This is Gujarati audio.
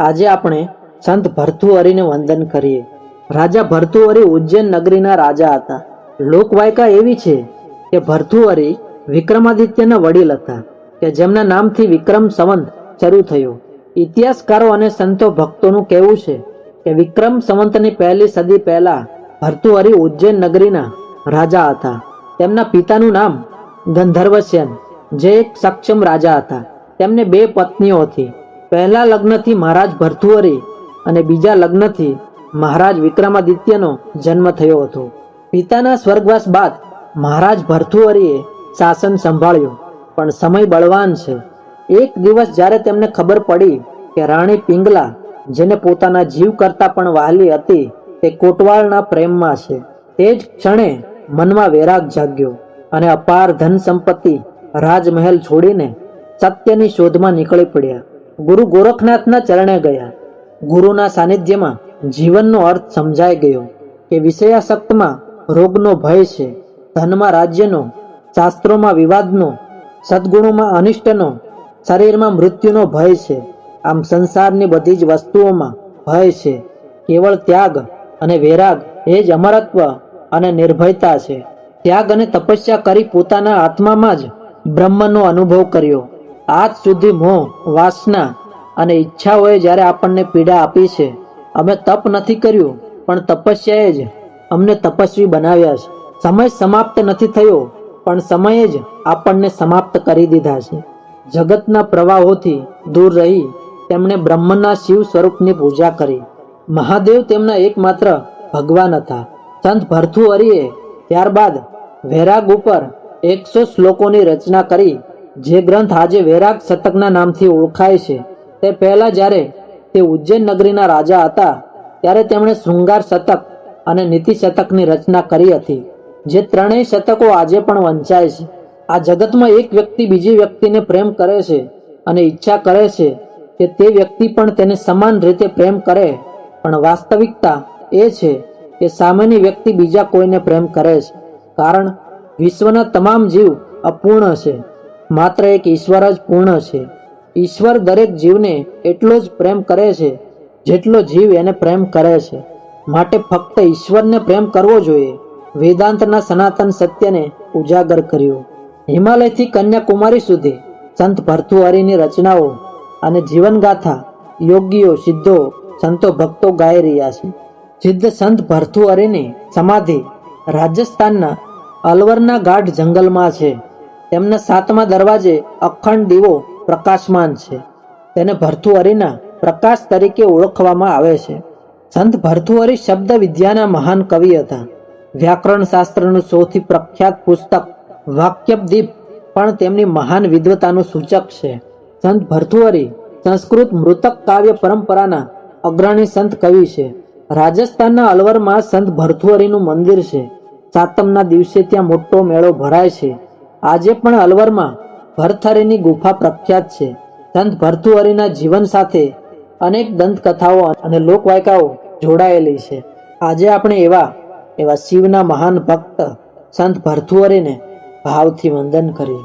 આજે આપણે સંત ભર્તુહરિને વંદન કરીએ. રાજા ભર્તુહરિ ઉજ્જૈન નગરીના રાજા હતા. લોકવાયકા એવી છે કે ભર્તુહરિ વિક્રમાદિત્યના વડીલ હતા કે જેમના નામથી વિક્રમ સંવંત શરૂ થયો. ઇતિહાસકારો અને સંતો ભક્તોનું કહેવું છે કે વિક્રમ સંવંતની પહેલી સદી પહેલા ભર્તુહરિ ઉજ્જૈન નગરીના રાજા હતા. તેમના પિતાનું નામ ગંધર્વસેન, જે એક સક્ષમ રાજા હતા. તેમને બે પત્નીઓ હતી. પહેલા લગ્નથી મહારાજ ભર્તુહરિ અને બીજા લગ્નથી મહારાજ વિક્રમાદિત્યનો જન્મ થયો હતો. પિતાના સ્વર્ગવાસ બાદ મહારાજ ભર્તુહરિએ શાસન સંભાળ્યું, પણ સમય બળવાન છે. એક દિવસ જ્યારે તેમને ખબર પડી કે રાણી પિંગલા, જેને પોતાના જીવ કરતાં પણ વહાલી હતી, તે કોટવાળના પ્રેમમાં છે, તે જ ક્ષણે મનમાં વેરાગ જાગ્યો અને અપાર ધન સંપત્તિ રાજમહેલ છોડીને સત્યની શોધમાં નીકળી પડ્યા. ગુરુ ગોરખનાથના ચરણે ગયા. ગુરુના સાનિધ્યમાં જીવનનો અર્થ સમજાઈ ગયો કે વિષયાસક્તમાં રોગનો ભય છે, ધનમાં રાજ્યનો, શાસ્ત્રોમાં વિવાદનો, સદગુણોમાં અનિષ્ટનો, શરીરમાં મૃત્યુનો ભય છે. આમ સંસારની બધી જ વસ્તુઓમાં ભય છે. કેવળ ત્યાગ અને વૈરાગ એ જ અમરત્વ અને નિર્ભયતા છે. ત્યાગ અને તપસ્યા કરી પોતાના આત્મામાં જ બ્રહ્મનો અનુભવ કર્યો. આજ સુધી મોહ, વાસના અને ઈચ્છાઓએ જ્યારે આપણને પીડા આપી છે, અમે તપ નથી કર્યું, પણ તપસ્યાએ જ અમને તપસ્વી બનાવ્યા છે. સમય સમાપ્ત નથી થયો, પણ સમયે જ આપણને સમાપ્ત કરી દીધા છે. જગતના પ્રવાહોથી દૂર રહી તેમણે બ્રહ્મના શિવ સ્વરૂપની પૂજા કરી. મહાદેવ તેમના એકમાત્ર ભગવાન હતા. સંત ભર્થુહરિએ ત્યારબાદ વૈરાગ ઉપર એકસો શ્લોકોની રચના કરી જે ગ્રંથ આજે વૈરાગ શતકના નામથી ઓળખાય છે, તે પહેલા જ્યારે તે ઉજ્જૈન નગરીના રાજા હતા, ત્યારે તેમણે શૃંગાર શતક અને નીતિ શતકની રચના કરી હતી, જે ત્રણેય શતકો આજે પણ વંચાય છે. આ જગતમાં એક વ્યક્તિ બીજી વ્યક્તિને પ્રેમ કરે છે અને ઈચ્છા કરે છે કે તે વ્યક્તિ પણ તેને સમાન રીતે પ્રેમ કરે, પણ વાસ્તવિકતા એ છે કે સામેની વ્યક્તિ બીજા કોઈને પ્રેમ કરે છે, કારણ વિશ્વના તમામ જીવ અપૂર્ણ છે. માત્ર એક ઈશ્વર જ પૂર્ણ છે. ઈશ્વર દરેક જીવને એટલો જ પ્રેમ કરે છે, જેટલો જીવ એને પ્રેમ કરે છે. માટે ફક્ત ઈશ્વરને પ્રેમ કરવો જોઈએ. વેદાંતના સનાતન સત્યને ઉજાગર કર્યું. હિમાલયથી કન્યાકુમારી સુધી સંત ભર્તુહરિની રચનાઓ અને જીવનગાથા યોગીઓ, સિદ્ધો, સંતો, ભક્તો ગાઈ રહ્યા છે. સિદ્ધ સંત ભર્તુહરિની સમાધિ રાજસ્થાનના અલવરના ગાઢ જંગલમાં છે. તેમના સાતમા દરવાજે અખંડ દીવો પ્રકાશમાન છે. તેને ભર્તુહરિના પ્રકાશ તરીકે ઓળખવામાં આવે છે. સંત ભર્તુહરિ શબ્દ વિદ્યાના મહાન કવિ હતા. વ્યાકરણ શાસ્ત્રનું સૌથી પ્રખ્યાત પુસ્તક વાક્યદીપ પણ તેમની મહાન વિદ્વતાનું સૂચક છે. સંત ભર્તુહરિ સંસ્કૃત મૃતક કાવ્ય પરંપરાના અગ્રણી સંત કવિ છે. રાજસ્થાનના અલવરમાં સંત ભર્તુહરિનું મંદિર છે. સાતમના દિવસે ત્યાં મોટો મેળો ભરાય છે. આજે પણ અલવરમાં ભરથરીની ગુફા પ્રખ્યાત છે. સંત ભરથુહરીના જીવન સાથે અનેક દંતકથાઓ અને લોકવાયકાઓ જોડાયેલી છે. આજે આપણે એવા એવા શિવના મહાન ભક્ત, સંત ભરથુહરીને ભાવથી વંદન કરીએ.